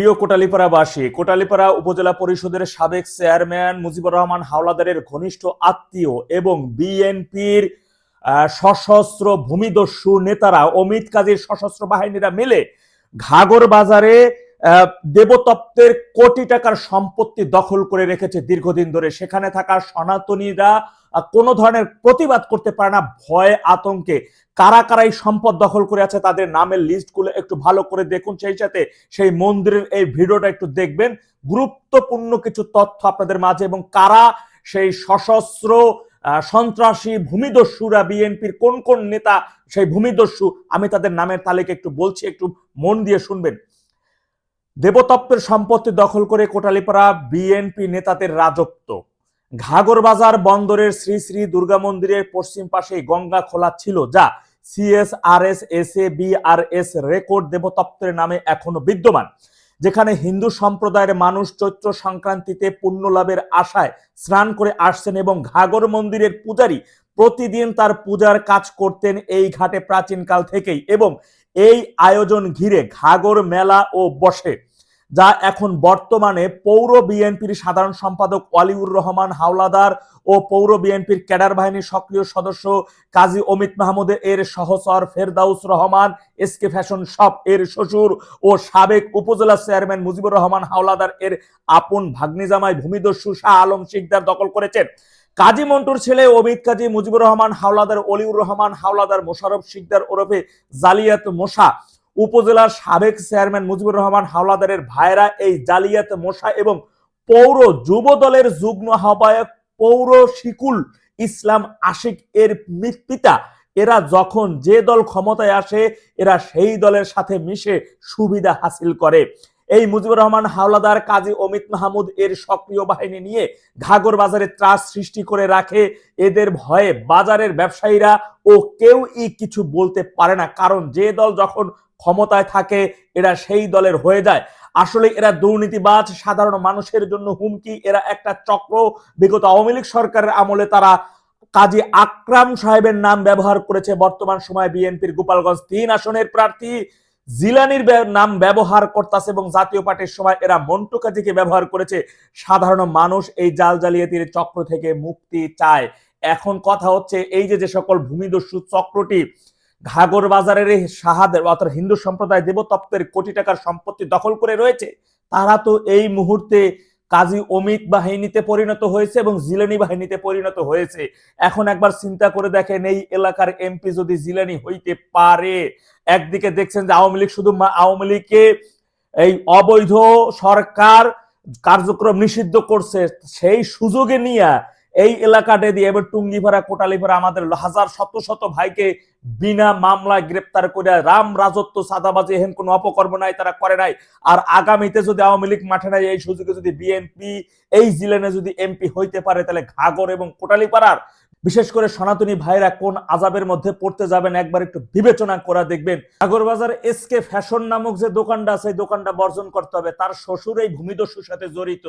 প্রিয় কোটালীপাড়াবাসী কোটালীপাড়া উপজেলা পরিষদের সাবেক চেয়ারম্যান মুজিবুর রহমান হাওলাদারের ঘনিষ্ঠ আত্মীয় এবং বিএনপির সশস্ত্র ভূমিদস্যু নেতারা অমিত কাজীর সশস্ত্র বাহিনীরা মিলে ঘাগর বাজারে আহ, দেবতত্ত্বের কোটি টাকার সম্পত্তি দখল করে রেখেছে দীর্ঘদিন ধরে। সেখানে থাকা সনাতনীরা কোনো ধরনের প্রতিবাদ করতে পারে না, ভয়ে, আতঙ্কে। কারা কারা এই সম্পদ দখল করে আছে তাদের নামের লিস্টগুলো একটু ভালো করে দেখুন। সেই সাথে সেই মন্দিরের এই ভিডিওটা একটু দেখবেন। গুরুত্বপূর্ণ কিছু তথ্য আপনাদের মাঝে এবং কারা সেই সশস্ত্র সন্ত্রাসী, ভূমিদস্যুরা, বিএনপির কোন কোন নেতা সেই ভূমিদস্যু, আমি তাদের নামের তালিকা একটু বলছি, একটু মন দিয়ে শুনবেন। দেবতত্ত্বের সম্পত্তি দখল করে কোটালীপাড়া বিএনপি নেতাদের রাজত্ব। ঘাগরবাজার বন্দরের শ্রী শ্রী দুর্গা মন্দিরের পশ্চিম পাশে গঙ্গা খোলা ছিল, যা C S R S S A B R S record দেবতত্ত্বের নামে এখনও বিদ্যমান, যেখানে হিন্দু সম্প্রদায়ের মানুষ চৈত্র সংক্রান্তিতে পুণ্য লাভের আশায় স্নান করে আসছেন এবং ঘাগর মন্দিরের পূজারী প্রতিদিন তার পূজার কাজ করতেন এই ঘাটে প্রাচীনকাল থেকেই এবং এই আয়োজন ঘিরে ঘাগর মেলা ও বসে। যা এখন বর্তমানে পৌর বিএনপির সাধারণ সম্পাদক ওয়ালিউর রহমান হাওলাদার ও পৌর বিএনপির ক্যাডার বাহিনীর সক্রিয় সদস্য কাজী অমিত মাহমুদ এর সহচর ফেরদাউস রহমান এসকে ফ্যাশন শপ এর শ্বশুর ও সাবেক উপজেলা চেয়ারম্যান মুজিবুর রহমান হাওলাদার এর আপন ভাগ্নিজামাই ভূমিদস্যু শাহ আলম শিকদার দখল করেছেন। কাজী মন্টুর ছেলে অমিত কাজী মুজিবুর রহমান হাওলাদার অলিউর রহমান, হাওলাদার মোশারফ শিকদার ওরফে জালিয়াত মোশা উপজেলার সাবেক চেয়ারম্যান মুজিবুর রহমান হাওলাদারের ভাইরা এই জালিয়াত মশা এবং পৌর যুব দলের যুগ্ম আহ্বায়ক পৌর শিকুল ইসলাম আশিক এর পিতা। এরা যখন যে দল ক্ষমতায় আসে, এরা সেই দলের সাথে মিশে সুবিধা হাসিল করে। এই মুজিবুর রহমান হাওলাদার কাজী অমিত মাহমুদ এর সক্রিয় বাহিনী নিয়ে ঘাগর বাজারে ত্রাস সৃষ্টি করে রাখে। এদের ভয়ে বাজারের ব্যবসায়ীরা ও কেউই কিছু বলতে পারে না। কারণ যে দল যখন ক্ষমতায় থাকে, এরা সেই দলের হয়ে যায়। আসলে এরা দুর্নীতিবাজ, সাধারণ মানুষের জন্য হুমকি, এরা একটা চক্র। বিগত আওয়ামী লীগ সরকারের আমলে তারা কাজী আকরাম সাহেবের নাম ব্যবহার করেছে। বর্তমান সময়ে বিএনপির গোপালগঞ্জ তিন আসনের প্রার্থী। জিলানির নাম ব্যবহার করতেছে এবং জাতীয় পার্টির সময় এরা মন্টু কাজীকে ব্যবহার করেছে। সাধারণ মানুষ এই জাল জালিয়াতির চক্র থেকে মুক্তি চায়। এখন কথা হচ্ছে এই যে যে সকল ভূমিদস্যু চক্রটি ঘাগর বাজারের এই সাহাদের অর্থাৎ হিন্দু সম্প্রদায় দেবতত্ত্বের কোটি টাকার সম্পত্তি দখল করে রয়েছে, তারা তো এই মুহূর্তে কাজী অমিত বাহিনীতে পরিণত হয়েছে এবং জিলানি বাহিনীতে পরিণত হয়েছে। এখন একবার চিন্তা করে দেখেন, এই এলাকার এমপি যদি জিলানি হইতে পারে, একদিকে দেখছেন যে আওয়ামী লীগ শুধু আওয়ামী লীগকে এই অবৈধ সরকার কার্যক্রম নিষিদ্ধ করছে, সেই সুযোগে নিয়ে এই এলাকাটা দিয়ে এবার কোটালি ভাড়া আমাদের হাজার শত শত ভাইকে বিনা মামলায় গ্রেপ্তার করে রাম রাজত্ব, সাদাবাজি হেন কোনো অপকর্ম নাই, তারা করে নাই। আর আগামীতে যদি আওয়ামী লীগ মাঠে নাই, এই সুযোগে যদি বিএনপি, এই জিলেনে যদি এমপি হইতে পারে, তাহলে ঘাগর এবং কোটালিপাড়ার বিশেষ করে সনাতনী ভাইরা কোন আজাবের মধ্যে পড়তে যাবেন, একবার একটু বিবেচনা করা দেখবেন। আগরবাজার এসকে ফ্যাশন নামক যে দোকানটা আছে দোকানটা বর্জন করতে হবে। তার শ্বশুর এই ভূমিদস্যুর সাথে জড়িত।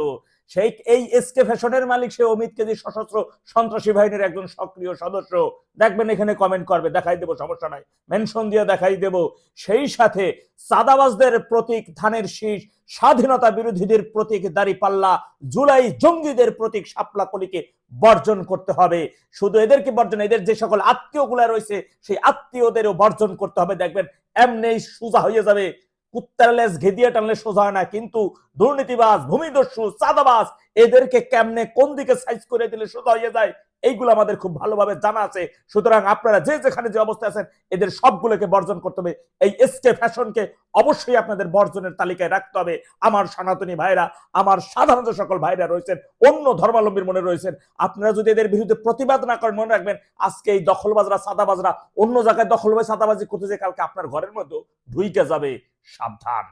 সেই এই এসকে ফ্যাশনের মালিক সে অমিত কেজি সশস্ত্র সন্ত্রাসী বাহিনীর একজন সক্রিয় সদস্য। দেখবেন এখানে কমেন্ট করবে, দেখাই দেবো, সমস্যা নাই। মেনশন দিয়ে দেখাই দেব। সেই সাথে সাদাবাজদের প্রতীক, ধানের শীষ, স্বাধীনতা বিরোধীদের প্রতীক দাড়ি পাল্লা জুলাই জঙ্গিদের প্রতীক, শাপলা কলিকে বর্জন করতে হবে। শুধু এদেরকে বর্জন, এদের যে সকল আত্মীয়গুলা রয়েছে, সেই আত্মীয়দেরও বর্জন করতে হবে। দেখবেন এমনি সোজা হয়ে যাবে। কুত্তার ঘেদিয়ে টানলে সোজা হয় না। কিন্তু দুর্নীতিবাজ, ভূমিদস্যু, চাঁদাবাজ, এদেরকে কেমনে কোন দিকে সাইজ করে দিলে সোজা হয়ে যায়? এইগুলো আমাদের খুব ভালোভাবে জানা আছে। সুতরাং আপনারা যে যেখানে যে অবস্থায় আছেন, এদের সবগুলোকে বর্জন করতে হবে। এই এসকে ফ্যাশনকে অবশ্যই আপনাদের বর্জনের তালিকায় রাখতে হবে। আমার সনাতনী ভাইরা আমার সাধারণত সকল ভাইরা রয়েছেন, অন্য ধর্মাবলম্বীর মনে রয়েছেন, আপনারা যদি এদের বিরুদ্ধে প্রতিবাদ না করেন, মনে রাখবেন, আজকে এই দখলবাজরা, সাদাবাজরা অন্য জায়গায় দখলবাজ, সাদাবাজি করতে যে কালকে আপনার ঘরের মধ্যে ঢুইকে যাবে। সাবধান।